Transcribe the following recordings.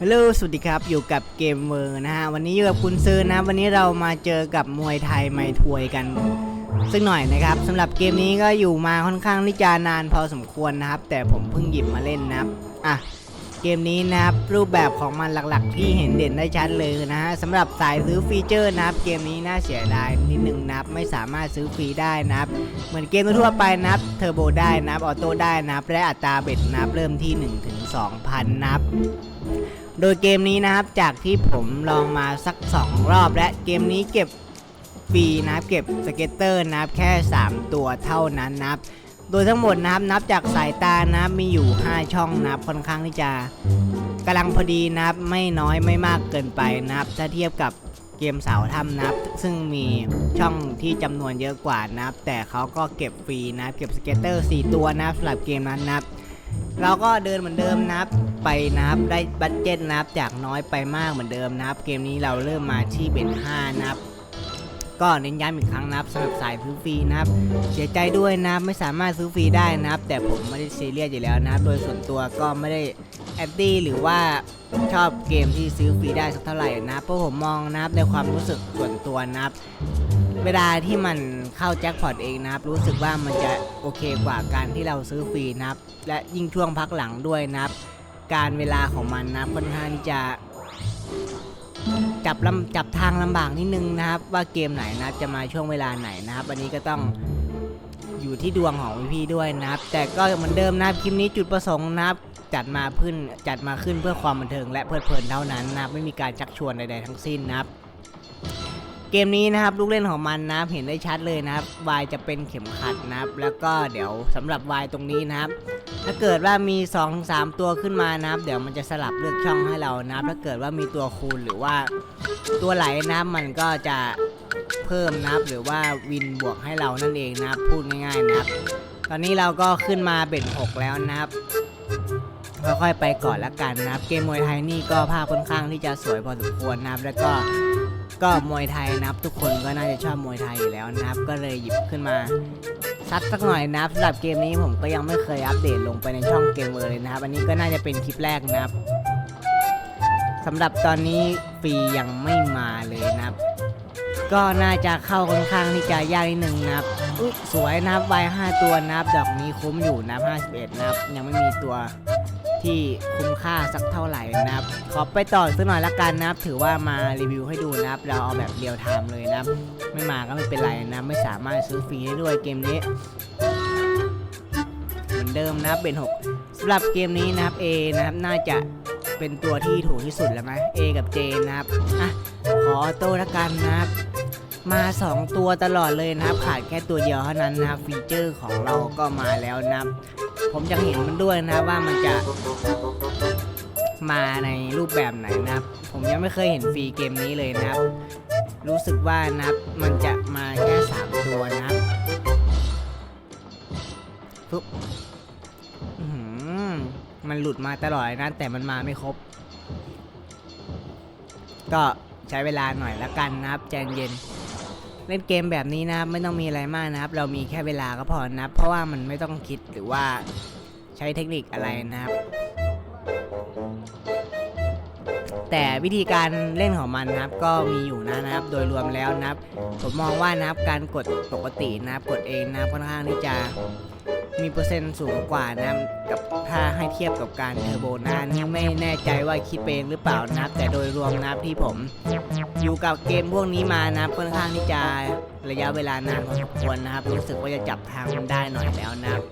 ฮัลโหลสวัสดีครับ อยู่กับเกมเมอร์นะฮะ วันนี้อยู่กับคุณซื้อนะ วันนี้เรามาเจอกับมวยไทยไมทวยกันสักหน่อยนะครับสำหรับเกมนี้ก็อยู่มาค่อนข้างที่จะนานพอสมควรนะครับ แต่ผมเพิ่งหยิบมาเล่นนะครับ อะ เกมนี้นะครับ รูปแบบของมันหลักๆ ที่เห็นเด่นได้ชัดเลยนะฮะสำหรับสายซื้อฟีเจอร์นะครับ เกมนี้น่าเสียดายนิดนึงนะครับ ไม่สามารถซื้อฟรีได้นะครับ เหมือนเกมทั่วไปนะครับ เทอร์โบได้นะครับ ออโต้ได้นะครับ และอัตราเบ็ดนะครับ เริ่มที่ 1-2,000 นะครับ โดยเกมนี้นะครับจากที่ผมลองมาสัก 2 รอบและเกมนี้เก็บฟรีนะครับเก็บสเก็ตเตอร์นะครับแค่ 3 ตัวเท่านั้นนะครับโดยทั้งหมดนะครับนับจากสายตานะครับมีอยู่ 5 ช่องนะครับค่อนข้างที่จะกำลังพอดีนะครับไม่น้อยไม่มากเกินไปนะครับถ้าเทียบกับเกมเสาถ้ำนะครับ ซึ่งมีช่องที่จำนวนเยอะกว่านะครับ แต่เขาก็เก็บฟรีนะครับ เก็บสเก็ตเตอร์ 4 ตัวนะครับสำหรับเกมนั้นนะครับ เราก็เดินเหมือนเดิมนะครับ ไปนะครับได้บัตเจ็ตนะครับ จากน้อยไปมากเหมือนเดิมนะครับ เกมนี้เราเริ่มมาที่เป็น5นะครับ ก็เน้นย้ำอีกครั้งนะครับสำหรับสายซื้อฟรีนะครับ เสียใจด้วยนะครับไม่สามารถซื้อฟรีได้นะครับ แต่ผมไม่ได้ซีเรียสอยู่แล้วนะครับ โดยส่วนตัวก็ไม่ได้แอนตี้หรือว่าชอบเกมที่ซื้อฟรีได้สักเท่าไหร่นะครับเพราะผมมองนะครับในความรู้สึกส่วนตัวนะครับ เวลาที่มันเข้าแจ็คพอตเองนะครับ รู้สึกว่ามันจะโอเคกว่าการที่เราซื้อฟรีนะครับ และยิ่งช่วงพักหลังด้วยนะครับ การเวลาของมันนะครับค่อนข้างที่จะจับลำจับทางลำบากนิดนึงนะครับ ว่าเกมไหนนะครับจะมาช่วงเวลาไหนนะครับ อันนี้ก็ต้องอยู่ที่ดวงของพี่ด้วยนะครับ แต่ก็เหมือนเดิมนะครับคลิปนี้จุดประสงค์นะครับ จัดมาขึ้นจัดมาขึ้นเพื่อความบันเทิงและเพลิดเพลินเท่านั้นนะครับ ไม่มีการชักชวนใดๆทั้งสิ้นนะครับ เกมนี้นะครับลูกเล่นของมันนะครับเห็นได้ชัดเลยนะครับวายจะเป็นเข็มขัดนะครับ แล้วก็เดี๋ยวสำหรับวายตรงนี้นะครับ ถ้าเกิดว่ามี2อถึงสตัวขึ้นมานะครับ เดี๋ยวมันจะสลับเลือกช่องให้เรานะครับ ถ้าเกิดว่ามีตัวคูณหรือว่าตัวไหลนะครับมันก็จะเพิ่มนะครับ หรือว่าวินบวกให้เรานั่นเองนะครับ พูดง่ายๆนะครับ ตอนนี้เราก็ขึ้นมาเบ็ด6แล้วนะครับค่อยๆไปก่อนละกันนะครับ เกมมวยไทยนี่ก็ภาพค่อนข้างที่จะสวยพอสมควรนะครับ แล้วก็ ก็มวยไทยนะครับทุกคนก็น่าจะชอบมวยไทยอยู่แล้วนะครับ ก็เลยหยิบขึ้นมาซัดสักหน่อยนะครับสำหรับเกมนี้ผมก็ยังไม่เคยอัปเดตลงไปในช่องเกมเวอร์เลยนะครับ อันนี้ก็น่าจะเป็นคลิปแรกนะครับสำหรับตอนนี้ฟรียังไม่มาเลยนะครับ ก็น่าจะเข้าค่อนข้างที่จะยากนิดนึงนะครับอุ๊ยสวยนะครับใบ5ตัวนะครับดอกนี้คุ้มอยู่นะครับ51นะครับยังไม่มีตัว ที่คุ้มค่าสักเท่าไหร่นะครับ ขอไปต่อสักหน่อยละกันนะครับ ถือว่ามารีวิวให้ดูนะครับ เราเอาแบบเรียลไทม์เลยนะครับ ไม่มาก็ไม่เป็นไรนะ ไม่สามารถซื้อฟรีได้ด้วยเกมนี้ เหมือนเดิมนะครับเป็น 6สำหรับเกมนี้นะครับ A นะครับ น่าจะเป็นตัวที่ถูกที่สุดแล้วไหม A กับ J นะครับ อะ ขอออโต้ละกันนะครับ มา 2 ตัวตลอดเลยนะครับ ขาดแค่ตัวเดียวเท่านั้นนะครับฟีเจอร์ของเราก็มาแล้วนะครับ ผมยังเห็นมันด้วยนะว่ามันจะมาในรูปแบบไหนนะครับ ผมยังไม่เคยเห็นฟรีเกมนี้เลยนะครับ รู้สึกว่านะครับมันจะมาแค่ 3 ตัวนะครับปุ๊บมันหลุดมาตลอดนะแต่มันมาไม่ครบ ก็ใช้เวลาหน่อยละกันนะครับใจเย็น เล่นเกมแบบนี้นะครับไม่ต้องมีอะไรมากนะครับ เรามีแค่เวลาก็พอนะครับ เพราะว่ามันไม่ต้องคิดหรือว่าใช้เทคนิคอะไรนะครับ แต่วิธีการเล่นของมันนะครับ ก็มีอยู่นะนะครับ โดยรวมแล้วนะครับ ผมมองว่านะครับการกดปกตินะครับกดเองนะครับค่อนข้างที่จะ มีเปอร์เซ็นต์สูงกว่านะกับถ้าให้เทียบกับการเทอร์โบนะนี่ไม่แน่ใจว่าคิดไปเองหรือเปล่านับแต่โดยรวมนับที่ผมอยู่กับเกมพวกนี้มานะค่อนข้างที่จะระยะเวลานานพอสมควรนะครับ รู้สึกว่าจะจับทางมันได้หน่อยแล้วนะครับ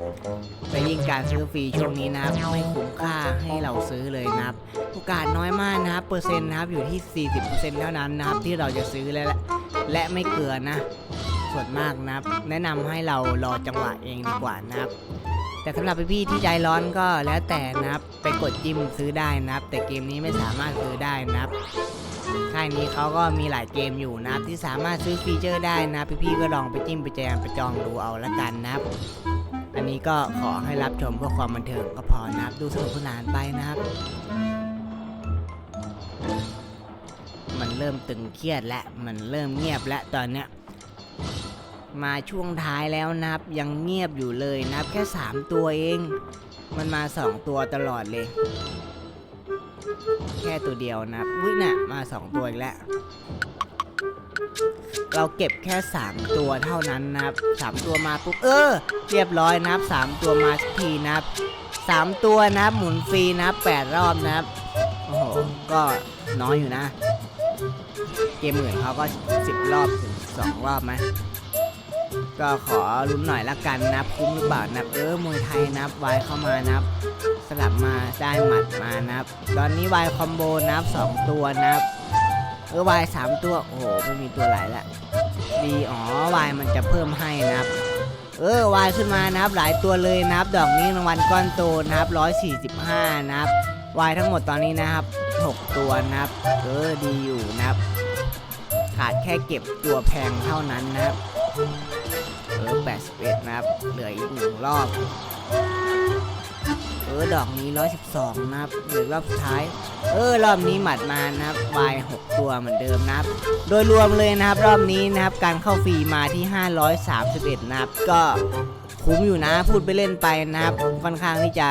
แต่ยิ่งการซื้อฟรีช่วงนี้นะครับไม่คุ้มค่าให้เราซื้อเลยนะครับโอกาสน้อยมากนะครับเปอร์เซ็นต์นะครับอยู่ที่ 40%เท่านั้นนะครับที่เราจะซื้อและและไม่เกินนะ ส่วนมากนะครับ แนะนำให้เรารอจังหวะเองดีกว่านะครับ แต่สำหรับพี่ๆที่ใจร้อนก็แล้วแต่นะครับ ไปกดจิ้มซื้อได้นะครับ แต่เกมนี้ไม่สามารถซื้อได้นะครับค่ายนี้เขาก็มีหลายเกมอยู่นะครับที่สามารถซื้อฟีเจอร์ได้นะพี่ๆก็ลองไปจิ้มไปแจมไปจองดูเอาละกันนะครับ อันนี้ก็ขอให้รับชมเพื่อความบันเทิงก็พอนะครับ ดูสนุกสนานไปนะครับ มันเริ่มตึงเครียดและมันเริ่มเงียบและตอนเนี้ย มาช่วงท้ายแล้วนะครับ ยังเงียบอยู่เลยนะครับ แค่ 3 ตัวเอง มันมา 2 ตัวตลอดเลย แค่ตัวเดียวนะครับอุ้ยน่ะมาสองตัวอีกแล้ว เราเก็บแค่ 3 ตัวเท่านั้นนะครับ3ตัวมาปุ๊บเออ เรียบร้อยนะครับ 3 ตัวมาสักทีนะครับ3ตัวนะครับหมุนฟรีนะครับ8รอบนะครับโอ้โหก็น้อยอยู่นะ เกมอื่นเขาก็ 10 รอบถึง2รอบไหม ก็ขอลุ้นหน่อยละกันนะครับคุ้มหรือเปล่านับเออมวยไทยนับวายเข้ามานับ สลับมาได้หมัดมานับ ตอนนี้วายคอมโบนับสองตัวนับ เออวายสามตัวโอ้โหไม่มีตัวไหลละดีอ๋อวายมันจะเพิ่มให้นับ เออวายขึ้นมานับหลายตัวเลยนับ ดอกนี้รางวัลก้อนโตนับร้อยสี่สิบห้านับวายทั้งหมดตอนนี้นะครับหกตัวนับ เออดีอยู่นับ ขาดแค่เก็บตัวแพงเท่านั้นนะครับ อ81นะครับ เหลืออีกหนึ่งรอบ เออ ดอกนี้ 112 นะครับ เหลือรอบสุดท้าย เออ รอบนี้หมัดมานะครับวาย6ตัวเหมือนเดิมนะครับ โดยรวมเลยนะครับ รอบนี้นะครับ การเข้าฟรีมาที่ 531 นะครับ ก็คุ้มอยู่นะ พูดไปเล่นไปนะครับ ค่อนข้างที่จะ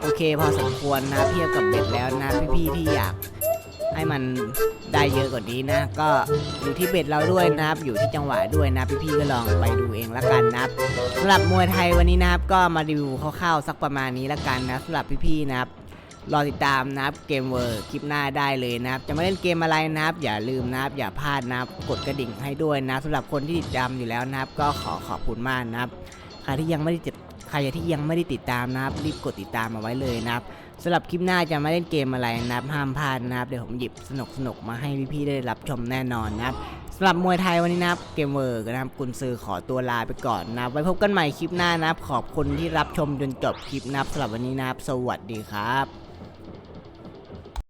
โอเคพอสมควรนะเทียบกับเบ็ดแล้วนะพี่ๆที่อยาก ให้มันได้เยอะกว่านี้นะ ก็อยู่ที่เบ็ดเราด้วยนะครับ อยู่ที่จังหวะด้วยนะพี่ๆก็ลองไปดูเองละกันนะครับสำหรับมวยไทยวันนี้นะครับ ก็มารีวิวคร่าวๆสักประมาณนี้ละกันนะสำหรับพี่ๆนะครับรอติดตามนะครับเกมเวอร์คลิปหน้าได้เลยนะครับ จะมาเล่นเกมอะไรนะครับ อย่าลืมนะครับ อย่าพลาดนะครับกดกระดิ่งให้ด้วยนะสำหรับคนที่ติดตามอยู่แล้วนะครับ ก็ขอขอบคุณมากนะครับใครที่ยังไม่ได้ติดใครที่ยังไม่ได้ติดตามนะครับ รีบกดติดตามมาไว้เลยนะครับ สำหรับคลิปหน้าจะมาเล่นเกมอะไรนะครับห้ามพลาดนะครับเดี๋ยวผมหยิบสนุกสนุกมาให้พี่ๆได้รับชมแน่นอนนะครับสำหรับมวยไทยวันนี้นะครับเกมเวอร์นะครับกุนซือขอตัวลาไปก่อนนะครับไว้พบกันใหม่คลิปหน้านะครับ ขอบคุณที่รับชมจนจบคลิปนะครับสำหรับวันนี้นะครับ สวัสดีครับ